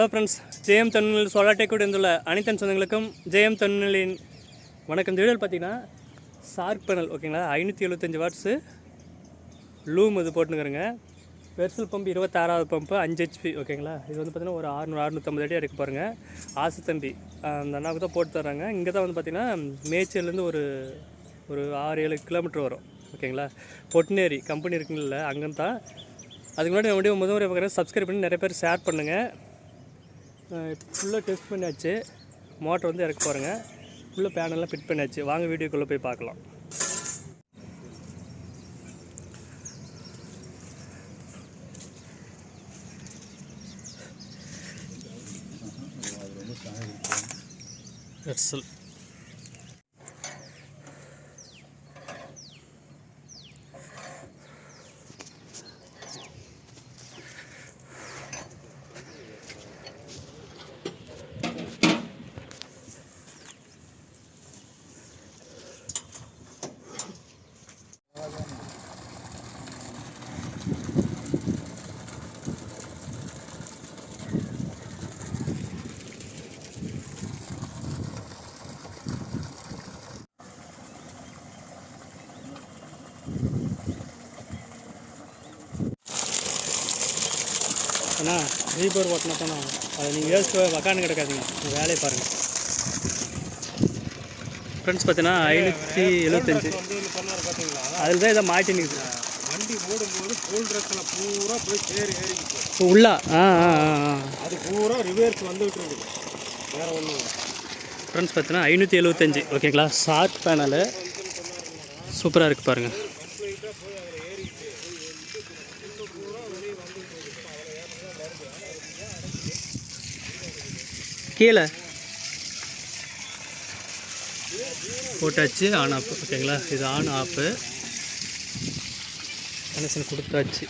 Hello friends ஜெயம் தொழில் solar டெக்கூட இருந்துள்ள அனைத்தன் சொந்தங்களுக்கும் ஜெயம் தொழிலின் வணக்கம். இந்த வீடியோவில் பார்த்தீங்கன்னா சார்க் பேனல் ஓகேங்களா ஐநூற்றி எழுபத்தஞ்சு வாட்ஸு லூம் இது போட்டுனுங்கிறங்க வெர்சல் பம்ப் இருபத்தாறாவது பம்பு அஞ்சு ஹெச்பி ஓகேங்களா இது வந்து பார்த்தீங்கன்னா ஒரு ஆறுநூறு அறுநூற்றம்பது அடி எடுக்க பாருங்கள் ஆசு தம்பி அந்த அண்ணாவுக்கு தான் போட்டு தர்றாங்க. இங்கே தான் வந்து பார்த்தீங்கன்னா மேய்ச்சல்லேருந்து ஒரு ஒரு ஆறு ஏழு கிலோமீட்டர் வரும் ஓகேங்களா பொட்னேரி கம்பெனி இருக்குங்கல்ல அங்கே தான். அதுக்கு முன்னாடி நம்முடைய முதல் முறை பார்க்குறேன். சப்ஸ்கிரைப் பண்ணி நிறைய பேர் ஷேர் பண்ணுங்கள் ஃபுல்லாக டெஸ்ட் பண்ணியாச்சு மோட்டர் வந்து இறக்க போகிறேங்க ஃபுல்லாக பேனல்லாம் ஃபிட் பண்ணியாச்சு வாங்க வீடியோக்குள்ளே போய் பார்க்கலாம். எர்சல் அண்ணா ரீபோர் ஓட்டினா தானே அதை நீங்கள் யோசிச்சு உக்காந்து கிடக்காதீங்க. வேலையை பாருங்கள் ஃப்ரெண்ட்ஸ் பார்த்தீங்கன்னா ஐநூற்றி எழுபத்தஞ்சு அதில் தான் இதை மாட்டி நிற்குது வண்டி ஓடும்போது ஃபுல் ட்ரெஸ்ஸில் பூரா போய் சேர் ஏறிக்கிச்சு உள்ளா? ஆ ஆ ஆ ஆ. அது பூரா ரிவர்ஸ் வந்துகிட்டு இருக்குது வேற ஒன்றும் ஃப்ரெண்ட்ஸ் பார்த்தீங்கன்னா ஐநூற்றி எழுபத்தஞ்சு ஓகேங்களா? ஷார்ட் பேனலு சூப்பராக இருக்குது பாருங்கள் கம்ப்ளீட்டாக போய் அதில் ஏறிக்கிச்சு ஃபுல்லு பூரா வெளியே வந்துகிட்டு இருக்குது கீழே. போட்டாச்சு ஆன் ஆஃப் ஓகேங்களா இது ஆன் ஆஃபு கனெக்ஷன் கொடுத்தாச்சு.